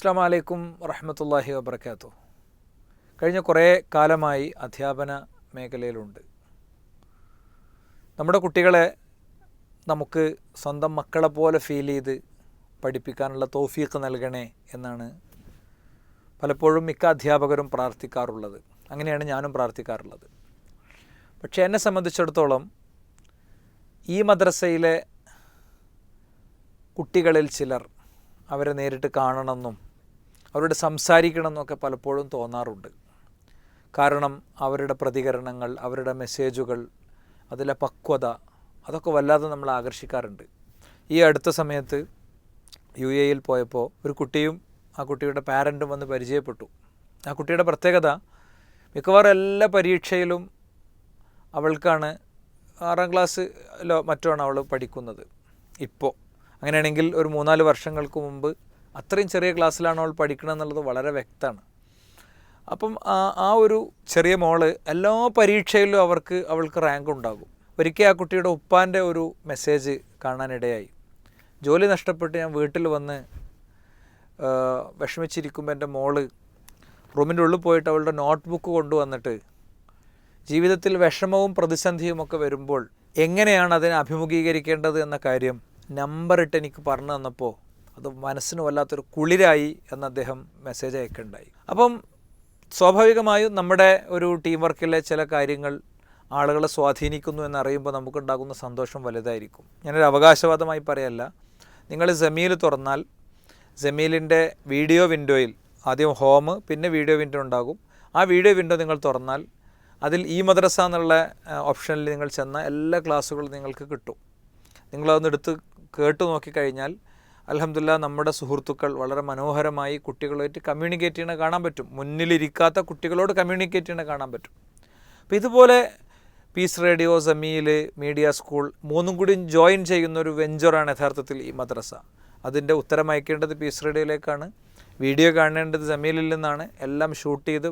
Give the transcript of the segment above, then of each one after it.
അസ്സാം വലൈക്കും വറഹമത്തല്ലാഹി വബർക്കാത്തു കഴിഞ്ഞ കുറേ കാലമായി അധ്യാപന മേഖലയിലുണ്ട്. നമ്മുടെ കുട്ടികളെ നമുക്ക് സ്വന്തം മക്കളെ പോലെ ഫീൽ ചെയ്ത് പഠിപ്പിക്കാനുള്ള തോഫീക്ക് നൽകണേ എന്നാണ് പലപ്പോഴും മിക്ക അധ്യാപകരും പ്രാർത്ഥിക്കാറുള്ളത്. അങ്ങനെയാണ് ഞാനും പ്രാർത്ഥിക്കാറുള്ളത്. പക്ഷേ എന്നെ സംബന്ധിച്ചിടത്തോളം ഈ മദ്രസയിലെ കുട്ടികളിൽ ചിലർ അവരെ നേരിട്ട് കാണണമെന്നും അവരോട് സംസാരിക്കണം എന്നൊക്കെ പലപ്പോഴും തോന്നാറുണ്ട്. കാരണം അവരുടെ പ്രതികരണങ്ങൾ അവരുടെ മെസ്സേജുകൾ അതിലെ പക്വത അതൊക്കെ വല്ലാതെ നമ്മൾ ആകർഷിക്കാറുണ്ട്. ഈ അടുത്ത സമയത്ത് യു എയിൽ പോയപ്പോൾ ഒരു കുട്ടിയും ആ കുട്ടിയുടെ പാരന്റും വന്ന് പരിചയപ്പെട്ടു. ആ കുട്ടിയുടെ പ്രത്യേകത മിക്കവാറും എല്ലാ പരീക്ഷയിലും അവൾക്കാണ് ആറാം ക്ലാസ്സിലോ മറ്റോ ആണ് അവൾ പഠിക്കുന്നത്. ഇപ്പോൾ അങ്ങനെയാണെങ്കിൽ ഒരു മൂന്നാൽ വർഷങ്ങൾക്ക് മുമ്പ് അത്രയും ചെറിയ ക്ലാസ്സിലാണ് അവൾ പഠിക്കണം എന്നുള്ളത് വളരെ വ്യക്തമാണ്. അപ്പം ആ ഒരു ചെറിയ മോൾ എല്ലാ പരീക്ഷയിലും അവർക്ക് അവൾക്ക് റാങ്ക് ഉണ്ടാകും. ഒരിക്കൽ ആ കുട്ടിയുടെ ഉപ്പാന്റെ ഒരു മെസ്സേജ് കാണാനിടയായി. ജോലി നഷ്ടപ്പെട്ട് ഞാൻ വീട്ടിൽ വന്ന് വിഷമിച്ചിരിക്കുമ്പോൾ എന്റെ മോൾ റൂമിന്റെ ഉള്ളിൽ പോയിട്ട് അവളുടെ നോട്ട്ബുക്ക് കൊണ്ടുവന്നിട്ട് ജീവിതത്തിൽ വിഷമവും പ്രതിസന്ധിയും ഒക്കെ വരുമ്പോൾ എങ്ങനെയാണ് അതിനെ അഭിമുഖീകരിക്കേണ്ടത് എന്ന കാര്യം നമ്പറിട്ട് എനിക്ക് പറഞ്ഞു തന്നപ്പോൾ അത് മനസ്സിന് വല്ലാത്തൊരു കുളിരായി എന്ന് അദ്ദേഹം മെസ്സേജ് അയക്കുണ്ടായി അപ്പം സ്വാഭാവികമായും നമ്മുടെ ഒരു ടീം വർക്കിലെ ചില കാര്യങ്ങൾ ആളുകളെ സ്വാധീനിക്കുന്നു എന്നറിയുമ്പോൾ നമുക്കുണ്ടാകുന്ന സന്തോഷം വലുതായിരിക്കും. ഞാനൊരു അവകാശവാദമായി പറയല്ല. നിങ്ങൾ ജമീൽ തുറന്നാൽ ജമീലിന്റെ വീഡിയോ വിൻഡോയിൽ ആദ്യം ഹോം പിന്നെ വീഡിയോ വിൻഡോ ഉണ്ടാകും. ആ വീഡിയോ വിൻഡോ നിങ്ങൾ തുറന്നാൽ അതിൽ ഈ മദ്രസ എന്നുള്ള ഓപ്ഷനിൽ നിങ്ങൾ ചെന്ന എല്ലാ ക്ലാസ്സുകളും നിങ്ങൾക്ക് കിട്ടും. നിങ്ങളതൊന്ന് എടുത്ത് കേട്ട് നോക്കിക്കഴിഞ്ഞാൽ അലഹമില്ല നമ്മുടെ സുഹൃത്തുക്കൾ വളരെ മനോഹരമായി കുട്ടികളുമായിട്ട് കമ്മ്യൂണിക്കേറ്റ് ചെയ്യണ കാണാൻ പറ്റും. മുന്നിലിരിക്കാത്ത കുട്ടികളോട് കമ്മ്യൂണിക്കേറ്റ് ചെയ്യണ കാണാൻ പറ്റും. അപ്പോൾ ഇതുപോലെ peace radio Sameel media school മൂന്നും കൂടി ജോയിൻ ചെയ്യുന്ന ഒരു വെഞ്ചറാണ് യഥാർത്ഥത്തിൽ ഈ മദ്രസ. അതിന്റെ ഉത്തരം അയക്കേണ്ടത് പീസ് റേഡിയോയിലേക്കാണ് വീഡിയോ കാണേണ്ടത് സമീലിൽ നിന്നാണ്. എല്ലാം ഷൂട്ട് ചെയ്ത്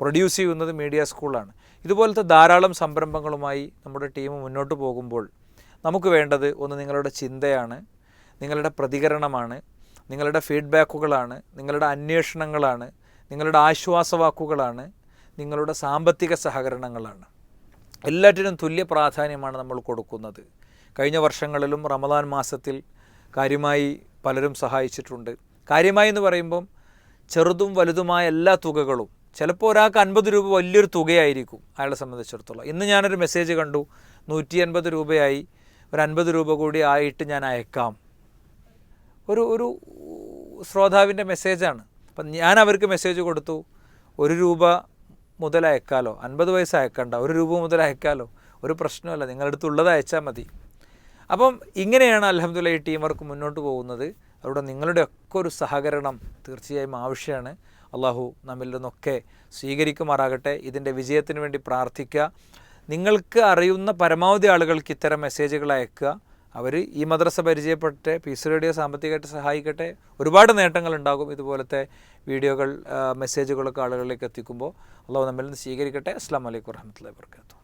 പ്രൊഡ്യൂസ് ചെയ്യുന്നത് മീഡിയ സ്കൂളാണ് ഇതുപോലത്തെ ധാരാളം സംരംഭങ്ങളുമായി നമ്മുടെ ടീം മുന്നോട്ട് പോകുമ്പോൾ നമുക്ക് വേണ്ടത് ഒന്ന് നിങ്ങളുടെ ചിന്തയാണ്. നിങ്ങളുടെ പ്രതികരണമാണ് നിങ്ങളുടെ ഫീഡ്ബാക്കുകളാണ് നിങ്ങളുടെ അന്വേഷണങ്ങളാണ് നിങ്ങളുടെ ആശ്വാസവാക്കുകളാണ് നിങ്ങളുടെ സാമ്പത്തിക സഹകരണങ്ങളാണ്. എല്ലാറ്റിനും തുല്യ പ്രാധാന്യമാണ് നമ്മൾ കൊടുക്കുന്നത്. കഴിഞ്ഞ വർഷങ്ങളിലും റമദാൻ മാസത്തിൽ കാര്യമായി പലരും സഹായിച്ചിട്ടുണ്ട്. കാര്യമായി എന്ന് പറയുമ്പം ചെറുതും വലുതുമായ എല്ലാ തുകകളും ചിലപ്പോൾ ഒരാൾക്ക് അൻപത് രൂപ വലിയൊരു തുകയായിരിക്കും അയാളെ സംബന്ധിച്ചിടത്തോളം. ഇന്ന് ഞാനൊരു മെസ്സേജ് കണ്ടു നൂറ്റി അൻപത് രൂപയായി ഒരു അൻപത് രൂപ കൂടി ആയിട്ട് ഞാൻ അയക്കാം. ഒരു ഒരു ശ്രോതാവിന്റെ മെസ്സേജാണ്. അപ്പം ഞാൻ അവർക്ക് മെസ്സേജ് കൊടുത്തു ഒരു രൂപ മുതൽ അയക്കാലോ അൻപത് പൈസ അയക്കണ്ട ഒരു രൂപ മുതൽ അയക്കാലോ ഒരു പ്രശ്നമല്ല നിങ്ങളുടെ അടുത്തുള്ളത് അയച്ചാൽ മതി. അപ്പം ഇങ്ങനെയാണ് അലഹമ്മദില്ല ഈ ടീം വർക്ക് മുന്നോട്ട് പോകുന്നത്. അവിടെ നിങ്ങളുടെ ഒക്കെ ഒരു സഹകരണം തീർച്ചയായും ആവശ്യമാണ്. അള്ളാഹു നമ്മിൽ നിന്നൊക്കെ സ്വീകരിക്കുമാറാകട്ടെ. ഇതിന്റെ വിജയത്തിന് വേണ്ടി പ്രാർത്ഥിക്കുക. നിങ്ങൾക്ക് അറിയുന്ന പരമാവധി ആളുകൾക്ക് ഇത്തരം മെസ്സേജുകൾ അയക്കുക. അവർ ഈ മദ്രസ പരിചയപ്പെട്ട് പീസ് റേഡിയോ സാമ്പത്തികമായിട്ട് സഹായിക്കട്ടെ. ഒരുപാട് നേട്ടങ്ങൾ ഉണ്ടാകും ഇതുപോലത്തെ വീഡിയോകൾ മെസ്സേജുകളൊക്കെ ആളുകളിലേക്ക് എത്തിക്കുമ്പോൾ. അള്ളാഹു നമ്മളിൽ നിന്ന് സ്വീകരിക്കട്ടെ. അസ്സാം വലൈക്കും വർഹമത്തല്ലാ വർക്കാത്തു